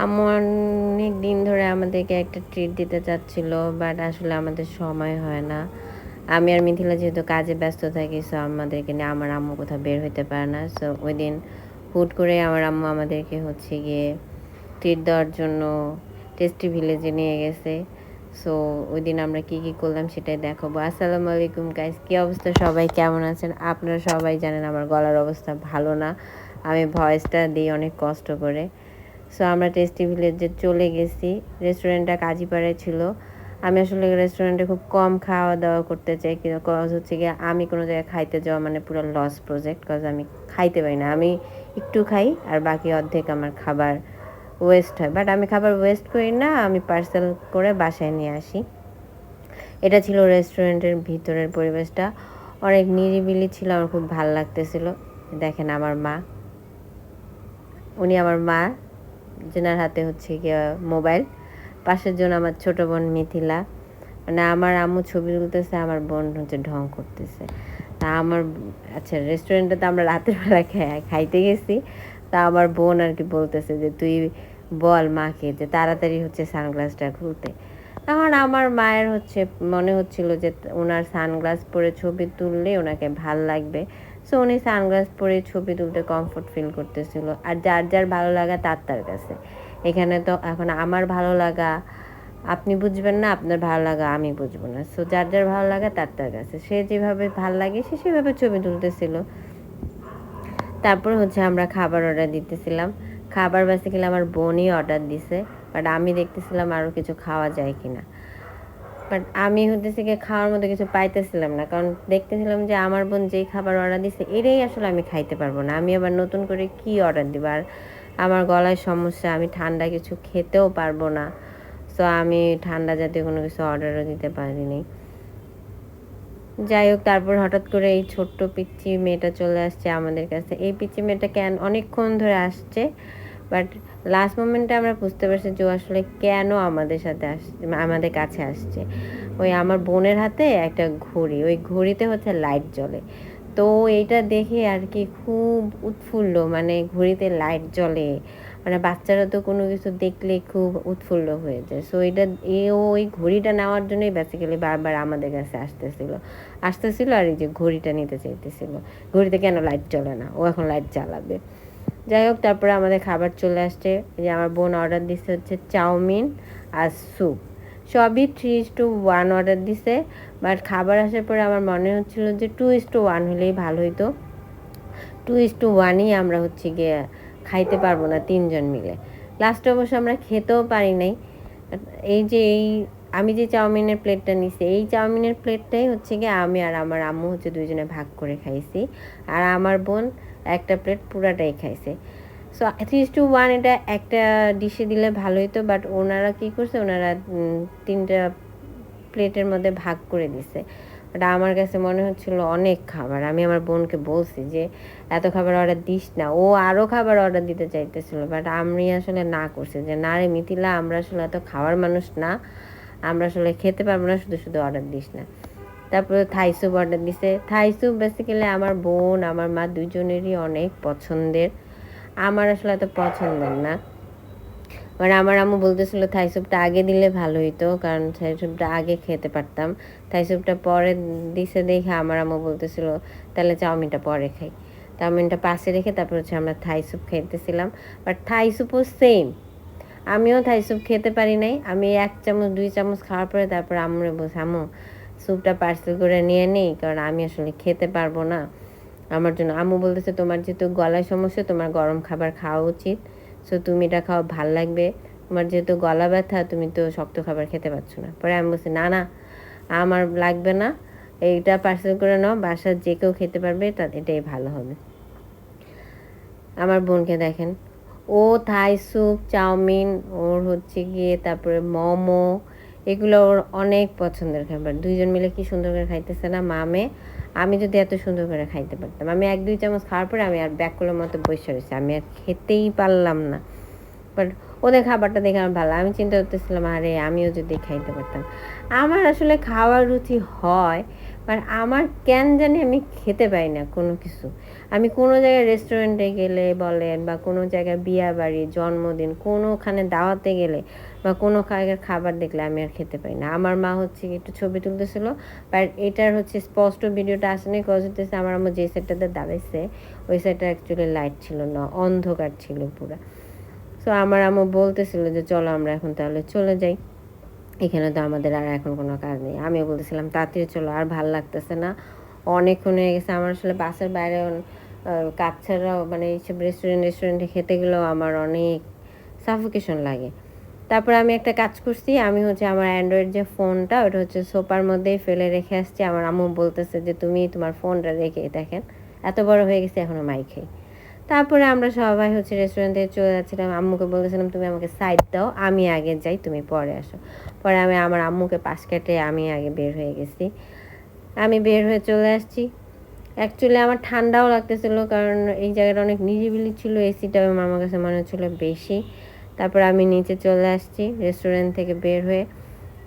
আম্মু অনেক দিন ধরে আমাদেরকে একটা ট্রিট দিতে চাচ্ছিল বাট আসলে আমাদের সময় হয় না। আমি আর মিথিলা যেহেতু কাজে ব্যস্ত থাকি সো আমাদেরকে নিয়ে আমার আম্মু কোথাও বের হইতে পারে না। সো ওই দিন হুট করে আমার আম্মু আমাদেরকে হচ্ছে গিয়ে ট্রিট দেওয়ার জন্য টেস্টি ভিলেজে নিয়ে গেছে। সো ওই দিন আমরা কি কি করলাম সেটাই দেখাবো। আসসালামু আলাইকুম গাইস কী অবস্থা? সবাই কেমন আছেন? আপনারা সবাই জানেন আমার গলার অবস্থা ভালো না। আমি ভয়েসটা দিই অনেক কষ্ট করে। সো আমরা টেস্টি ভিলেজে চলে গেছি। রেস্টুরেন্টটা কাজীপাড়ায় ছিল। আমি আসলে রেস্টুরেন্টে খুব কম খাওয়া দাওয়া করতে চাই কিন্তু কজ হচ্ছে গিয়ে আমি কোনো জায়গায় খাইতে যাওয়া মানে পুরো লস প্রজেক্ট কজ আমি খাইতে পারি না। আমি একটু খাই আর বাকি অর্ধেক আমার খাবার ওয়েস্ট হয়। বাট আমি খাবার ওয়েস্ট করি না, আমি পার্সেল করে বাসায় নিয়ে আসি। এটা ছিল রেস্টুরেন্টের ভিতরের পরিবেশটা। অনেক নিরিবিলি ছিল, আমার খুব ভালো লাগতেছিল। দেখেন আমার মা। উনি আমার মা। যেনার হাতে হচ্ছে গিয়ে মোবাইল। পাশের জন আমার ছোট বোন মিথিলা। মানে আমার আম্মু ছবি তুলতেছে, আমার বোন হচ্ছে ঢং করতেছে। তা আমার আচ্ছা রেস্টুরেন্টে তো আমরা রাতের বেলা খাইতে গেছি। তা আমার বোন আর কি বলতেছে যে, তুই বল মাকে যে তাড়াতাড়ি হচ্ছে সানগ্লাসটা খুলতে। তখন আমার মায়ের হচ্ছে, মনে হচ্ছিল যে, ওনার সানগ্লাস পরে ছবি তুললে ওনাকে ভালো লাগবে। সো উনি সানগ্লাস পরে ছবি তুলতে কমফোর্ট ফিল করতেছিল। আর যার যার ভালো লাগা, তার তার কাছে। এখানে তো এখন আমার ভালো লাগা, আপনি বুঝবেন না, আপনার ভালো লাগা, আমি বুঝব না। সো যার যার ভালো লাগা, তার তার কাছে। সে যেভাবে ভালো লাগে, সে সেভাবে ছবি তুলতেছিল। তারপর হচ্ছে আমরা খাবার অর্ডার দিতেছিলাম। খাবার বেসিক্যালি আমার বোনই অর্ডার দিছে বাট আমি দেখতেছিলাম আরও কিছু খাওয়া যায় কি না বাট আমি হতেছে কি খাওয়ার মতো কিছু পাইতেছিলাম না। কারণ দেখতেছিলাম যে আমার বোন যেই খাবার অর্ডার দিছে, এটাই আসলে আমি খাইতে পারব না। আমি আবার নতুন করে কি অর্ডার দিব? আর আমার গলায় সমস্যা, আমি ঠান্ডা কিছু খেতেও পারব না। সো আমি ঠান্ডা জাতীয় কোনো কিছু অর্ডারও দিতে পারিনি। যাই হোক, তারপর হঠাৎ করে এই ছোট্ট পিচ্ছি মেয়েটা চলে আসছে আমাদের কাছে। এই পিচ্ছি মেয়েটা কেন অনেকক্ষণ ধরে আসছে। বাট লাস্ট মোমেন্টে আমরা বুঝতে পারছি যে আসলে কেন আমাদের সাথে আসছে আমাদের কাছে আসছে। ওই আমার বোনের হাতে একটা ঘড়ি, ওই ঘড়িতে হচ্ছে লাইট জ্বলে। তো এইটা দেখে আর কি খুব উৎফুল্ল মানে ঘড়িতে লাইট জ্বলে। মানে বাচ্চারা তো কোনো কিছু দেখলে খুব উৎফুল্ল হয়ে যায়। সো এটা, এ ওই ঘড়িটা নেওয়ার জন্যই বেসিক্যালি বারবার আমাদের কাছে আসতেছিল। আসতেছিল আর এই যে ঘড়িটা নিতে চাইতেছিল। ঘড়িতে কেন লাইট জ্বলে না? ও এখন লাইট জ্বালাবে। যাই হোক, তারপরে আমাদের খাবার চলে আসছে। যে আমার বোন অর্ডার দিচ্ছে হচ্ছে চাউমিন আর স্যুপ সবই three is two one order দিছে। বাট খাবার আসার পরে আমার মনে হচ্ছিল যে টু ইস টু ওয়ান হলেই ভালো হইতো। টু ইস টু ওয়ানই আমরা হচ্ছে গিয়ে খাইতে পারব না তিনজন মিলে। লাস্টে অবশ্য আমরা খেতেও পারি নাই। এই যে এই আমি যে চাউমিনের প্লেটটা নিছি, এই চাউমিনের প্লেটটাই হচ্ছে গিয়ে আমি আর আমার আম্মু হচ্ছে দুইজনে ভাগ করে খাইছি। আর আমার বোন একটা প্লেট পুরাটাই খাইছে। সো থ্রি টু ওয়ান এটা একটা ডিশে দিলে ভালো হতো বাট ওনারা কী করছে, ওনারা তিনটা প্লেটের মধ্যে ভাগ করে দিছে। ওটা আমার কাছে মনে হচ্ছিল অনেক খাবার। আমি আমার বোনকে বলছি যে, এত খাবার অর্ডার দিস না। ও আরও খাবার অর্ডার দিতে চাইতেছিল বাট আমি আসলে না করছি। যে, না রে মিথিলা, আমরা আসলে এত খাওয়ার মানুষ না। আমরা আসলে খেতে পারব না, শুধু শুধু অর্ডার দিস না। তারপরে থাই স্যুপ অর্ডার দিছে। থাই স্যুপ বেসিক্যালি আমার বোন, আমার মা দুজনেরই অনেক পছন্দের। আমার আসলে এত পছন্দের না। মানে আমার আম্মু বলতেছিল থাই স্যুপটা আগে দিলে ভালো হইতো, কারণ থাই স্যুপটা আগে খেতে পারতাম। থাই স্যুপটা পরে দিছে দেখে আমার আম্মু বলতেছিল, তাহলে চাউমিনটা পরে খাই। চাউমিনটা পাশে রেখে তারপর হচ্ছে আমরা থাই স্যুপ খেতেছিলাম বাট থাই স্যুপও সেম আমিও থাই স্যুপ খেতে পারি নাই। আমি এক চামচ, দুই চামচ খাওয়ার পরে তারপর আম্মুরে বলছি, আম্মু স্যুপটা পার্সেল করে নিয়ে নিই, কারণ আমি আসলে খেতে পারব না। আমার জন্য আম্মু বলতেছে, তোমার যেহেতু গলায় সমস্যা, তোমার গরম খাবার খাওয়া উচিত। সো তুমি এটা খাওয়া ভালো লাগবে। তোমার যেহেতু গলা ব্যথা, তুমি তো শক্ত খাবার খেতে পারছ না। পরে আমি বলছি, না না, আমার লাগবে না। এইটা পার্সেল করে নাও, বাসার যে কেউ খেতে পারবে তা এটাই ভালো হবে। আমার বোনকে দেখেন ও থাই স্যুপ চাউমিন, ওর হচ্ছে গিয়ে তারপরে মোমো, এগুলো ওর অনেক পছন্দের খাবার। দুইজন মিলে কি সুন্দর করে খাইতেছে না মামে? আমি যদি এত সুন্দর করে খাইতে পারতাম। আমি এক দুই চামচ খাওয়ার পরে আমি আর ব্যাকুলের মতো বসে রয়েছি। আমি আর খেতেই পারলাম না। বাট ওদের খাবারটা দেখে আমার ভালো আমি চিন্তা করতেছিলাম, আরে, আমিও যদি খাইতে পারতাম। আমার আসলে খাওয়ার রুচি হয় বাট আমার কেন জানি আমি খেতে পাই না কোনো কিছু। আমি কোনো জায়গায় রেস্টুরেন্টে গেলে বলেন বা কোনো জায়গায় বিয়া বাড়ি, জন্মদিন, কোনোখানে দাওয়াতে গেলে বা কোনো জায়গার খাবার দেখলে আমি আর খেতে পাই না। আমার মা হচ্ছে একটু ছবি তুলতেছিল বাট এটার হচ্ছে স্পষ্ট ভিডিওটা আসেনি কজ হতেছে আমার আম্মু যে সাইডটাতে দাঁড়াইছে, ওই সাইডটা অ্যাকচুয়ালি লাইট ছিল না, অন্ধকার ছিল পুরো। সো আমার আম্মু বলতেছিল যে, চলো আমরা এখন তাহলে চলে যাই। এখানে তো আমাদের আর এখন কোনো কাজ নেই। আমিও বলতেছিলাম, তাড়াতাড়ি চলো, আর ভালো লাগতেছে না। অনেকক্ষণ হয়ে গেছে, আমার আসলে বাসের বাইরে কাজ মানে এইসব রেস্টুরেন্ট রেস্টুরেন্টে খেতে গেলেও আমার অনেক সাফোকেশন লাগে। তারপর আমি একটা কাজ করছি, আমি হচ্ছে আমার অ্যান্ড্রয়েড যে ফোনটা, ওটা হচ্ছে সোপার মধ্যেই ফেলে রেখে আসছি। আমার আম্মু বলতেছে যে, তুমি তোমার ফোনটা রেখে, দেখেন, এত বড় হয়ে গেছে এখনও মাই খাই তারপরে আমরা সবাই হচ্ছে রেস্টুরেন্ট চলে যাচ্ছিলাম। আম্মুকে বলতেছিলাম, তুমি আমাকে সাইড দাও, আমি আগে যাই, তুমি পরে আসো। পরে আমি আমার আম্মুকে পাশ কেটে আমি আগে বের হয়ে গেছি। আমি বের হয়ে চলে আসছি। অ্যাকচুয়ালি আমার ঠান্ডাও লাগতেছিল কারণ এই জায়গাটা অনেক নিরিবিলি ছিল এসিটা আমার কাছে মনে হচ্ছিল বেশি। তারপর আমি নিচে চলে আসছি রেস্টুরেন্ট থেকে বের হয়ে।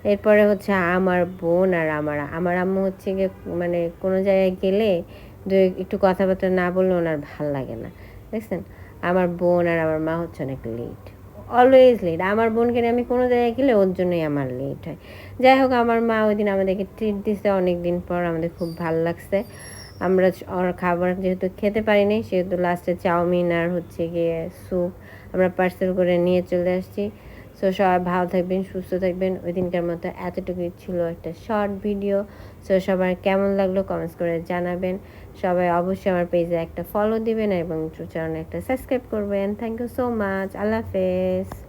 এরপরে হচ্ছে আমার বোন আর আমার আমার আম্মু হচ্ছে গিয়ে মানে কোনো জায়গায় গেলে দু একটু কথাবার্তা না বললে ওনার ভালো লাগে না। দেখছেন? আমার বোন আর আমার মা হচ্ছে অনেক লেট অলওয়েজ লেট আমার বোনকে আমি কোনো জায়গায় গেলে ওর জন্যই আমার লেট হয়। যাই হোক, আমার মা ওই দিন আমাদেরকে ট্রিট দিছে অনেক দিন পর, আমাদের খুব ভালো লাগছে। আমরা ওর খাবার যেহেতু খেতে পারিনি, সেহেতু লাস্টে চাউমিন আর হচ্ছে গিয়ে স্যুপ আমরা পার্সেল করে নিয়ে চলে আসছি। সো সবাই ভালো থাকবেন, সুস্থ থাকবেন। ওই দিনকার মতো এতটুকুই ছিল একটা শর্ট ভিডিও সো সবার কেমন লাগল কমেন্টস করে জানাবেন। সবাই অবশ্যই আমার পেজে একটা ফলো দিবেন এবং চ্যানেলে একটা সাবস্ক্রাইব করবেন। থ্যাংক ইউ সো মাচ আল্লাহ হাফেজ।